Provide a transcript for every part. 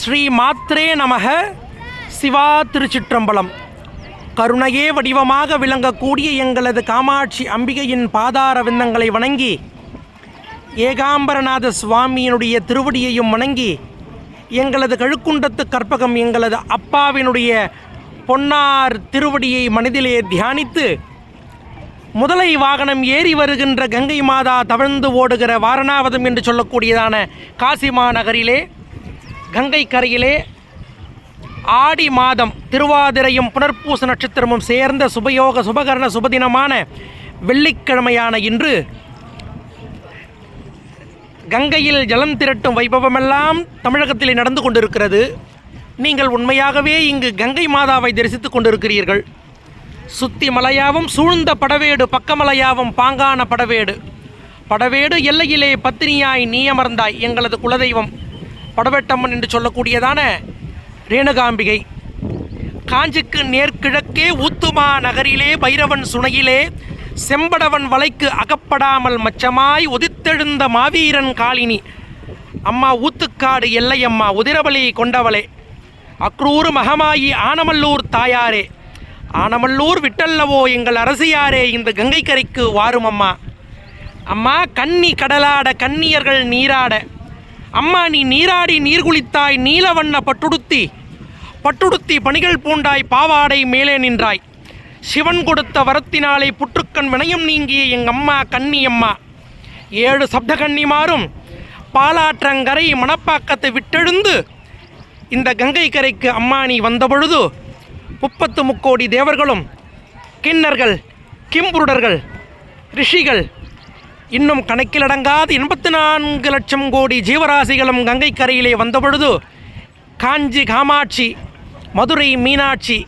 ஸ்ரீ மாத்ரே நமக. சிவா திருச்சிற்றம்பலம். கருணையே வடிவமாக விளங்கக்கூடிய எங்களது காமாட்சி அம்பிகையின் பாதார விந்தங்களை வணங்கி ஏகாம்பரநாத சுவாமியினுடைய திருவடியையும் வணங்கி எங்களது கழுக்குண்டத்து கற்பகம் எங்களது அப்பாவினுடைய பொன்னார் திருவடியை மனதிலே தியானித்து முதலை வாகனம் ஏறி வருகின்ற கங்கை மாதா தவழ்ந்து ஓடுகிற வாரணாவதம் என்று சொல்லக்கூடியதான காசி மாநகரிலே கங்கை கரையிலே ஆடி மாதம் திருவாதிரையும் புனர்பூச நட்சத்திரமும் சேர்ந்த சுபயோக சுபகரண சுபதினமான வெள்ளிக்கிழமையான இன்று கங்கையில் ஜலம் திரட்டும் வைபவமெல்லாம் தமிழகத்திலே நடந்து கொண்டிருக்கிறது. நீங்கள் உண்மையாகவே இங்கு கங்கை மாதாவை தரிசித்துக் கொண்டிருக்கிறீர்கள். சுத்தி மலையாவும் சூழ்ந்த படவேடு பக்கமலையாவும் பாங்கான படவேடு. படவேடு எல்லையிலே பத்தினியாய் நீ அமர்ந்தாய் எங்களது குலதெய்வம். படவேட்டம்மன் என்று சொல்லக்கூடியதான ரேணுகாம்பிகை. காஞ்சிக்கு நேர்கிழக்கே ஊத்துமா நகரிலே பைரவன் சுனையிலே செம்படவன் வலைக்கு அகப்படாமல் மச்சமாய் உதித்தெழுந்த மாவீரன் காளினி அம்மா ஊத்துக்காடு எல்லையம்மா உதிரவலி கொண்டவளே. அக்ரூர் மகமாயி ஆனமல்லூர் தாயாரே. ஆனமல்லூர் விட்டல்லவோ எங்கள் அரசியாரே இந்த கங்கை கரைக்கு வாரும் அம்மா அம்மா கன்னி கடலாட கன்னியர்கள் நீராட. அம்மா நீ நீராடி நீர்குளித்தாய் நீலவண்ண பட்டுடுத்தி. பட்டுடுத்தி பணிகள் பூண்டாய் பாவாடை மேலே நின்றாய். சிவன் கொடுத்த வரத்தினாலே புற்றுக்கண் வினயம் நீங்கிய எங்கள் அம்மா கன்னியம்மா. ஏழு சப்த கன்னிமாரும் பாலாற்றங்கரை மணப்பாக்கத்தை விட்டெழுந்து இந்த கங்கை கரைக்கு அம்மா நீ வந்தபொழுது முப்பத்து முக்கோடி தேவர்களும் கிண்ணர்கள் கிம்புருடர்கள் ரிஷிகள் இன்னும் கணக்கிலடங்காத எண்பத்தி நான்கு லட்சம் கோடி ஜீவராசிகளும் கங்கை கரையிலே வந்தபொழுது காஞ்சி காமாட்சி மதுரை மீனாட்சி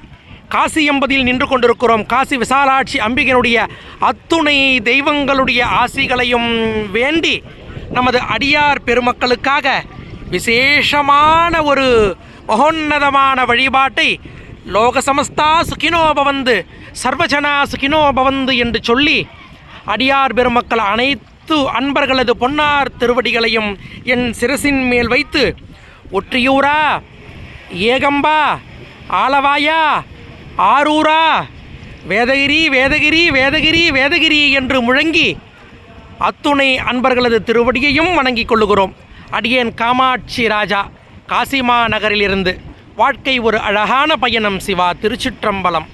காசி என்பதில் நின்று கொண்டிருக்கிறோம். காசி விசாலாட்சி அம்பிகனுடைய அத்துணை தெய்வங்களுடைய ஆசிகளையும் வேண்டி நமது அடியார் பெருமக்களுக்காக விசேஷமான ஒரு மகோன்னதமான வழிபாட்டை லோக சமஸ்தா சுகினோ பவந்து சர்வஜனா சுகினோ பவந்து என்று சொல்லி அடியார் பெருமக்கள் அனைத்து அன்பர்களது பொன்னார் திருவடிகளையும் என் சிரசின் மேல் வைத்து ஒற்றியூரா ஏகம்பா ஆலவாயா ஆரூரா வேதகிரி வேதகிரி வேதகிரி வேதகிரி என்று முழங்கி அத்துணை அன்பர்களது திருவடியையும் வணங்கிக் கொள்ளுகிறோம். அடியேன் காமாட்சி ராஜா காசிமா நகரிலிருந்து வாழ்க்கை ஒரு அழகான பயணம் சிவா திருச்சிற்றம்பலம்.